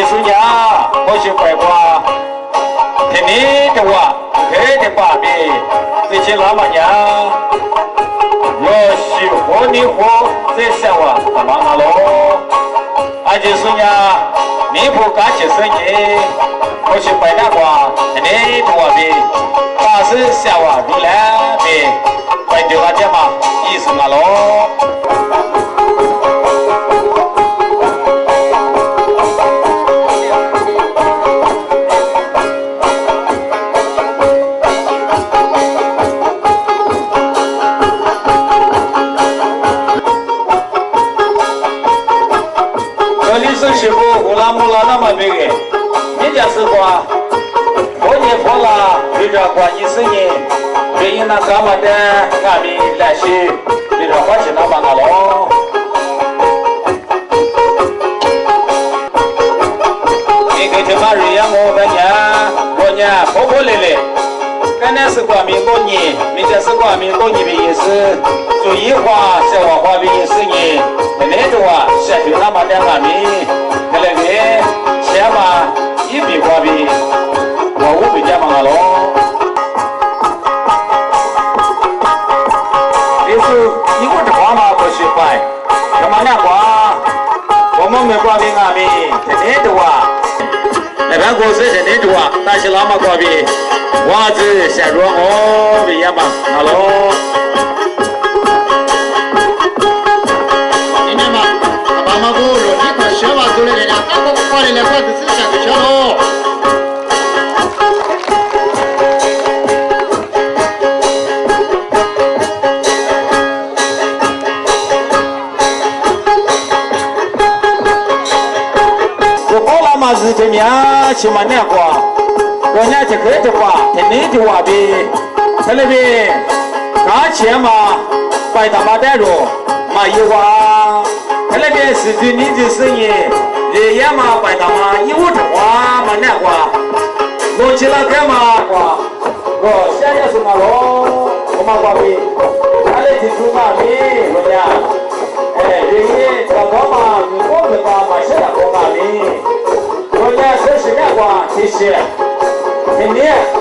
ရွယ်ကွာပြီအကျေစုညာဟောရှိပွဲကွာဒီနေ့တော့ခဲတပါပြီသိချင်လာမညာယောရှိဟောနီဟောသေဆဝတမနာလောအကျေစုညာနေဖို့ကားချစ်စင်ကြီးဟောရှိပွဲနာကွာဒီနေ့တော့ပြီပါစဆဝရူလာပြီပိုင်တော်ကြမှာဤစမလော 别人那干嘛的，俺们来去，对着花钱那么个喽。你给他妈人家我个娘，我娘婆婆来来。刚才是光明过年，明天是光明过年的意思。注意话，小 လုံးမယ်ကွာပြီးငါမင်းတင်းတဝတပတ်ကိုစစ်တင်းတဝတာရှလာမကွာပြီးဝါစစ်ဆက်ရောဩပြရပါဟယ်လို ရှင်မနဲ့ကွာတော်ညချက်ခဲတပါတင်းတူဝပြီဆလဘီကားချဲမှာပိုက်တာပါတဲ့တော့မယွာခလက်တဲ့စည်နီးစင်းရင်လေရမှာပိုက်တာမှာယဝတ်ကွာမနဲ့ကွာဘုံချလာခဲမှာကွာတော့ဆရာရစမှာတော့ဘမကွာပြီအဲ့ဒီသူက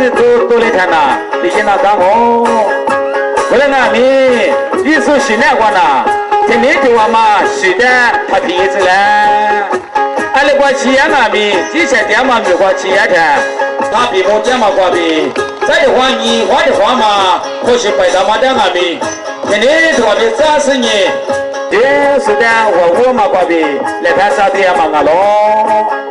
你做多少天呐你先拿干活回来南米你是西南官呐天天给我嘛洗天他第一次来。俺来块吃月嘛米以前点妈米花吃月天他比我点妈瓜皮再的话，你花的话嘛可起白的嘛掉渣米天天的瓜皮主要是你就是的我我嘛瓜皮来看啥皮和个咯